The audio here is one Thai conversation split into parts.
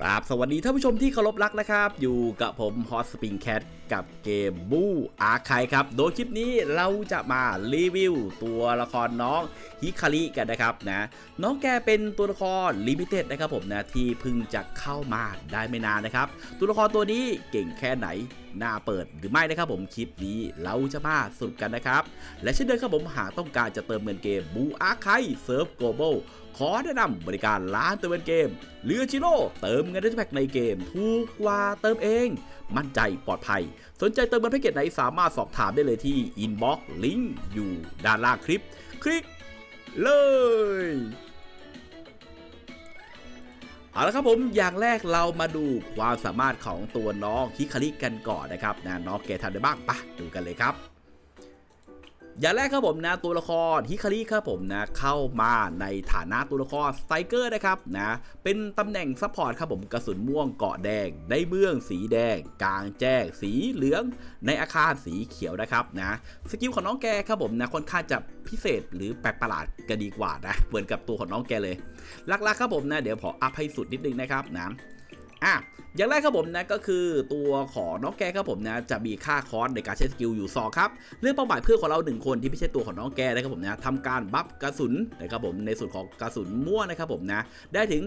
ครับสวัสดีท่านผู้ชมที่เคารพรักนะครับ อยู่กับผมฮอตสปริงแคทกับเกมบูอาร์คายครับ โดยคลิปนี้เราจะมารีวิวตัวละครน้องฮิคาริกันนะครับนะน้องแกเป็นตัวละครลิมิเต็ดนะครับผมนะที่เพิ่งจะเข้ามาได้ไม่นานนะครับ ตัวละครตัวนี้เก่งแค่ไหนน่าเปิดหรือไม่นะครับผมคลิปนี้เราจะมาสรุปกันนะครับ และเช่นเดิมครับผมหากต้องการจะเติมเงินเกมบูอาร์คายเซิร์ฟโกลบอลขอแนะนำบริการร้านเติมเงินเกมเรือจิโร่เติมเงินได้แพ็กในเกมถูกกว่าเติมเอง มั่นใจปลอดภัย สนใจเติมเงินแพ็กเกจไหนสามารถสอบถามได้เลยที่อินบ็อกซ์ลิงก์อยู่ด้านล่างคลิป คลิกเลย เอาละครับผมอย่างแรกเรามาดูความสามารถของตัวน้องฮิคาริกันก่อนนะครับนะน้องแกทำได้บ้างปะดูกันเลยครับ อย่างแรกครับผมนะตัวละครฮิคาริครับผมนะเข้ามาในฐานะตัวละครสไตรเกอร์นะครับนะเป็นตำแหน่งซัพพอร์ตครับผมกระสุนม่วงเกาะแดง ในเมืองสีแดง กลางแจ้งสีเหลือง ในอาคารสีเขียวนะครับนะสกิลของน้องแกครับผมนะค่อนข้างจะพิเศษหรือแปลกประหลาดก็ดีกว่านะเหมือนกับตัวของน้องแกเลยหลักๆครับผมนะเดี๋ยวขออัพให้สุดนิดนึงนะครับนะ อะอย่างแรกครับผมนะก็คือตัวของน้องแกครับผมนะจะมีค่าคอสในการใช้สกิลอยู่2ครับเรื่องเป้าหมายเพื่อของเราหนึ่งคนที่ไม่ใช่ตัวของน้องแกนะครับผมนะทำการบัฟกระสุนนะครับผมในส่วนของกระสุนมั่วนะครับผมนะได้ถึง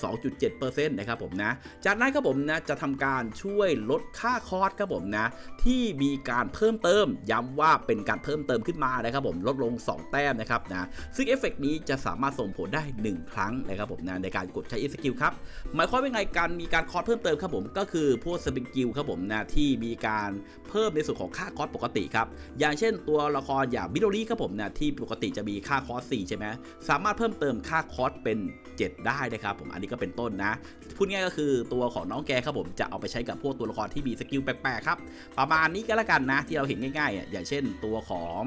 92.7%นะครับผมนะจากนั้นครับผมนะจะทำการช่วยลดค่าคอสครับผมนะที่มีการเพิ่มเติม ย้ำว่าเป็นการเพิ่มเติมขึ้นมานะครับผมลดลง 2 แต้มนะครับนะซึ่งเอฟเฟกต์นี้จะสามารถส่งผลได้ 1 ครั้งนะครับผมนะในการกดใช้สกิลครับหมายความว่าไงการมีการคอร์สเพิ่มเติมครับผมก็คือพวกสปิกิลครับผมนะที่มีการเพิ่มในส่วนของค่าคอร์สปกติครับอย่างเช่นตัวละครอย่างบิโดรีครับผมนะที่ปกติจะมีค่าคอร์ส4ใช่ไหมสามารถเพิ่มเติมค่าคอร์สเป็น 7 ได้นะครับผมอันนี้ก็เป็นต้นนะพูดง่ายก็คือตัวของน้องแกครับผมจะเอาไปใช้กับพวกตัวละครที่มีสกิลแปลกๆครับประมาณนี้ก็แล้วกันนะที่เราเห็นง่ายๆอะอย่างเช่นตัวของ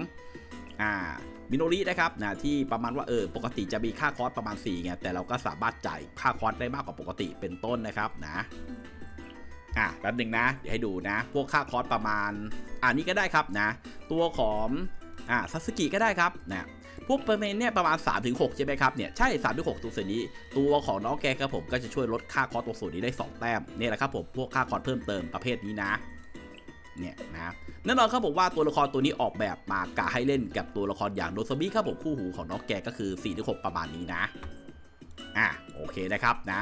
อ่า มินโนรินะครับนะที่ประมาณว่าเออปกติจะมีค่าคอร์สประมาณ4ไงแต่เราก็สามารถจ่ายค่าคอร์สได้มากกว่าปกติเป็นต้นนะครับนะอะแป๊บหนึ่งนะ เดี๋ยวให้ดูนะ พวกค่าคอร์สประมาณอ่านี้ก็ได้ครับนะ ตัวของอ่าซัสกิก็ได้ครับนะพวกเปอร์เมนเนี่ยประมาณ 3-6 ใช่ไหมครับเนี่ยใช่3-6 ตัวส่วนนี้ ตัวของน้องแกครับผมก็จะช่วยลดค่าคอร์สตัวส่วนนี้ได้ 2 แต้มนี่แหละครับผมพวกค่าคอร์สเพิ่มเติมประเภทนี้นะ เนี่ยนะแน่นอนครับผมว่าตัวละครตัวนี้ออกแบบมากะให้เล่นกับตัวละครอย่างโดซามิครับผมคู่หูของน้องแกก็คือ4-6ประมาณนี้นะอะโอเคนะครับนะ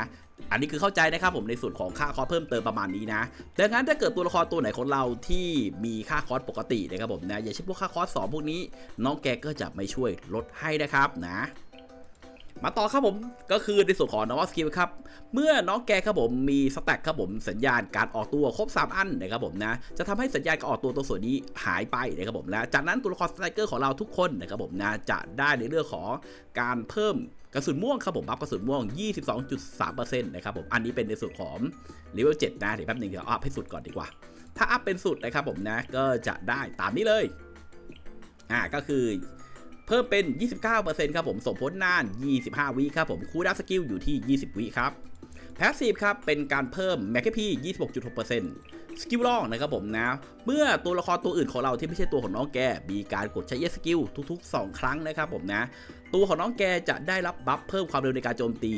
อันนี้คือเข้าใจนะครับผมในส่วนของค่าคอร์สเพิ่มเติมประมาณนี้นะดังนั้นถ้าเกิดตัวละครตัวไหนของเราที่มีค่าคอร์สปกตินะครับผมนะอย่างเช่นพวกค่าคอร์สสองพวกนี้ น้องแกก็จะไม่ช่วยลดให้นะครับนะ มาต่อครับผมก็คือในส่วนของ normal skill ครับ เมื่อน้องแกครับผมมีสแต็กครับผมสัญญาณการออกตัวครบ 3 อันนะครับผมนะจะทำให้สัญญาณการออกตัวตัวส่วนนี้หายไปนะครับผมนะจากนั้นตัวละครสไตรเกอร์ของเราทุกคนนะครับผมนะจะได้ในเรื่องของการเพิ่มกระสุนม่วงครับผมบัฟกระสุนม่วง 22.3%นะครับผมอันนี้เป็นในส่วนของเลเวล7นะเดี๋ยวแป๊บหนึงเดี๋ยวอัพให้สุดก่อนดีกว่า ถ้าอัพเป็นสุดนะครับผมนะก็จะได้ตามนี้เลยอ่าก็คือ เพิ่มเป็น 29%ครับผมส่งผลนาน 25 วิครับผมคูดาวสกิลอยู่ที่ 20 วิครับแพสซีฟครับเป็นการเพิ่มแมกพี26.6%สกิลล่องนะครับผมนะ เมื่อตัวละครตัวอื่นของเราที่ไม่ใช่ตัวของน้องแกมีการกดใช้เอสกิลทุกๆ 2 ครั้งนะครับผมนะ ตัวของน้องแกจะได้รับบัฟเพิ่มความเร็วในการโจมตี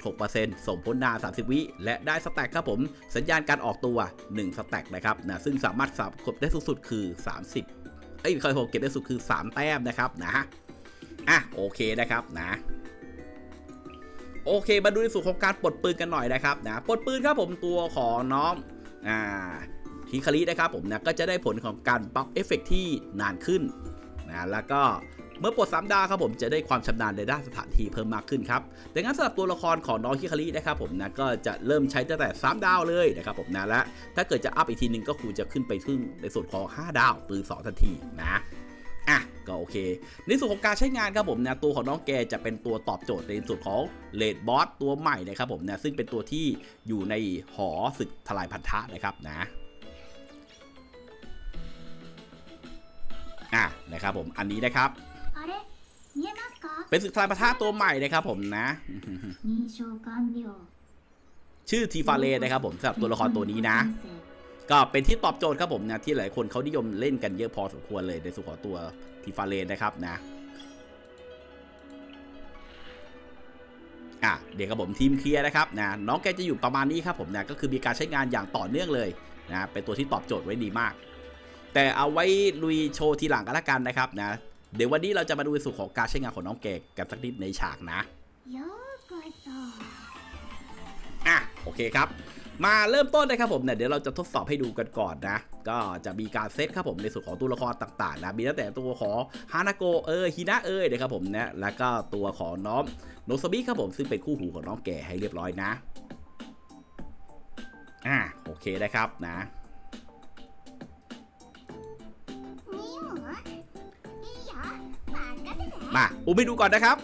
30.6%ส่งผลนาน 30 วิและได้สแต็กครับผม สัญญาณการออกตัว 1 สแต็กนะครับนะซึ่งสามารถสับกดได้สูงสุดคือ 30 เอ้ยเคยผมเก็บได้สุดคือ 3 แต้มนะครับนะอะโอเคนะครับนะโอเคมาดูในส่วนของการปลดปืนกันหน่อยนะครับนะปลดปืนครับผมตัวของน้องอ่าทีคารินะครับผมนะก็จะได้ผลของการบัฟเอฟเฟกที่นานขึ้นนะแล้วก็ เมื่อปลดสามดาวครับผมจะได้ความชำนาญในด้านสถานที่เพิ่มมากขึ้นครับดังนั้นสำหรับตัวละครของน้องฮิคารินะครับผมนะก็จะเริ่มใช้ตั้งแต่ 3 ดาวเลยนะครับผมนะและถ้าเกิดจะอัพอีกทีนึงก็คูจะขึ้นไปถึงในส่วนของ 5 ดาวปืน2ทันทีนะอะก็โอเค ในส่วนของการใช้งานครับผมนะตัวของน้องแกจะเป็นตัวตอบโจทย์ในส่วนของเลดบอสตัวใหม่นะครับผมนะซึ่งเป็นตัวที่อยู่ในหอศึกทลายพันธะนะครับนะอะนะครับผมอันนี้นะครับ เป็นสุดทายปะทะตัวใหม่นะครับผมนะชื่อทีฟาเลนะครับผมสำหรับตัวละครตัวนี้นะ ก็เป็นที่ตอบโจทย์ครับผมนะที่หลายคนเขานิยมเล่นกันเยอะพอสมควรเลยในส่วนของตัวทีฟาเลนะครับนะอะเดี๋ยวกับผมทีมเคลียร์นะครับนะน้องแกจะอยู่ประมาณนี้ครับผมนะก็คือมีการใช้งานอย่างต่อเนื่องเลยนะเป็นตัวที่ตอบโจทย์ไว้ดีมาก แต่เอาไว้ลุยโชว์ทีหลังก็แล้วกันนะครับนะ เดี๋ยววันนี้เราจะมาดูสุขของการใช้งานของน้องเก๋กันสักนิดในฉากนะอะโอเคครับ มาเริ่มต้นนะครับผมเนี่ยเดี๋ยวเราจะทดสอบให้ดูกันก่อนนะ ก็จะมีการเซตครับผมในส่วนของตัวละครต่างๆนะมีตั้งแต่ตัวของฮานาโกเออฮินะเอยนะครับผมเนี่ยแล้วก็ตัวของน้องโนซบิครับผมซึ่งเป็นคู่หูของน้องแก่ให้เรียบร้อยนะอะโอเคได้ครับนะ มาอูไปดูก่อนนะครับ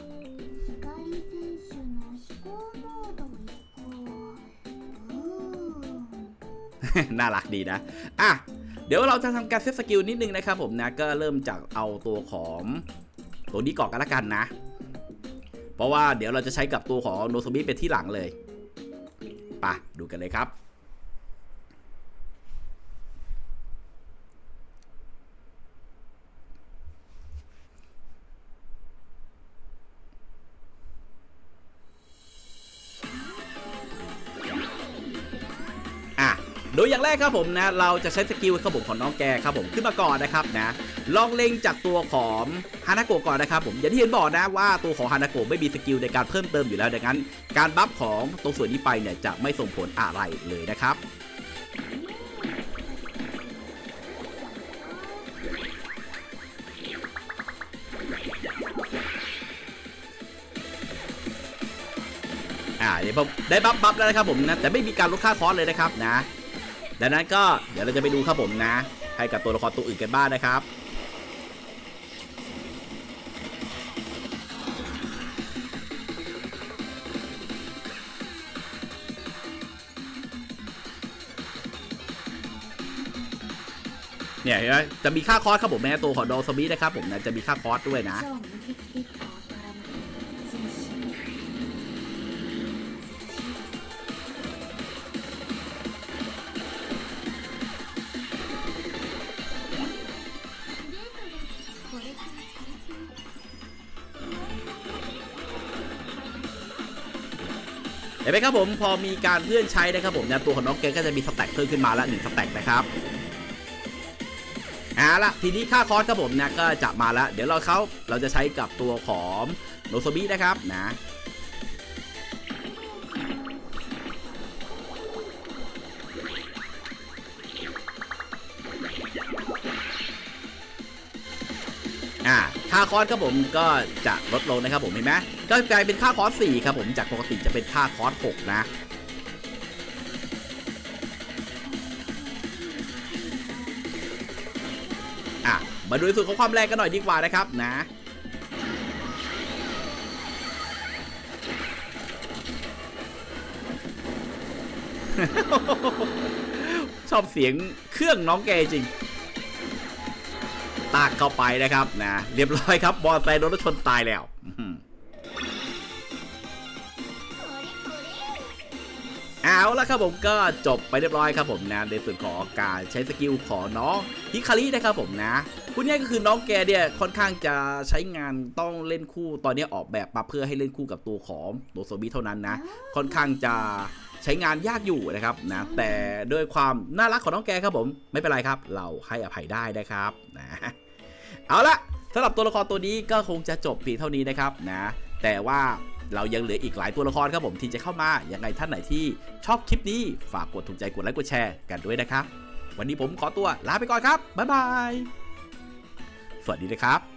น่ารักดีนะ อะ เดี๋ยวเราจะทำการเซฟสกิลนิดนึงนะครับผมนะ ก็เริ่มจากเอาตัวของตัวนี้ก่อนกันละกันนะ เพราะว่าเดี๋ยวเราจะใช้กับตัวของโนโซบิเป็นที่หลังเลยปะดูกันเลยครับ อย่างแรกครับผมนะ เราจะใช้สกิลครับผมของน้องแกครับผมขึ้นมาก่อนนะครับนะ ลองเล็งจากตัวของฮานาโกะก่อนนะครับผมอย่างที่เห็นบอกนะว่าตัวของฮานาโกะไม่มีสกิลในการเพิ่มเติมอยู่แล้วดังนั้น การบัฟของตรงส่วนนี้ไปเนี่ยจะไม่ส่งผลอะไรเลยนะครับอ่าเดี๋ยวผมได้บัฟบัฟแล้วนะครับผมนะแต่ไม่มีการลดค่าคอร์สเลยนะครับนะ ดังนั้นก็เดี๋ยวเราจะไปดูครับผมนะ ให้กับตัวละครตัวอื่นกันบ้างนะครับเนี่ยจะมีค่าคอร์สครับผมแม้ตัวของโดซมินะครับผมนะจะมีค่าคอร์สด้วยนะ เห็นไหมครับผมพอมีการเพื่อนใช้นะครับผมเนี่ยตัวของน้องเกก็จะมีสแต็กเพิ่มขึ้นมาละหนึ่งสแต็กนะครับเอาละทีนี้ค่าคอร์สครับผมนะก็จะมาล้วเดี๋ยวเราเขาเราจะใช้กับตัวของโนโซบินะครับนะอ่าค่าคอร์สครับผมก็จะลดลงนะครับผมเห็นไหม ก็กลายเป็นค่าคอร์ส4ครับผมจากปกติจะเป็นค่าคอร์ส6นะอะมาดูในส่วนของความแรงกันหน่อยดีกว่านะครับนะชอบเสียงเครื่องน้องแกจริง ตากเข้าไปนะครับนะ เรียบร้อยครับ บอลไซค์โดนรถชนตายแล้ว เอาละครับผมก็จบไปเรียบร้อยครับผมนะในส่วนของการใช้สกิลของน้องฮิคารินะครับผมนะพูดง่ายก็คือน้องแกเนี่ยค่อนข้างจะใช้งานต้องเล่นคู่ตอนนี้ออกแบบมาเพื่อให้เล่นคู่กับตัวของตัวโซบิเท่านั้นนะ ค่อนข้างจะใช้งานยากอยู่นะครับนะแต่ด้วยความน่ารักของน้องแกครับผมไม่เป็นไรครับ เราให้อภัยได้นะครับนะเอาละสำหรับตัวละครตัวนี้ก็คงจะจบเพียงเท่านี้นะครับนะ แต่ว่าเรายังเหลืออีกหลายตัวละครครับผมที่จะเข้ามายังไงท่านไหนที่ชอบคลิปนี้ฝากกดถูกใจกดไลค์กดแชร์กันด้วยนะครับ วันนี้ผมขอตัวลาไปก่อนครับบ๊ายบายสวัสดีนะครับ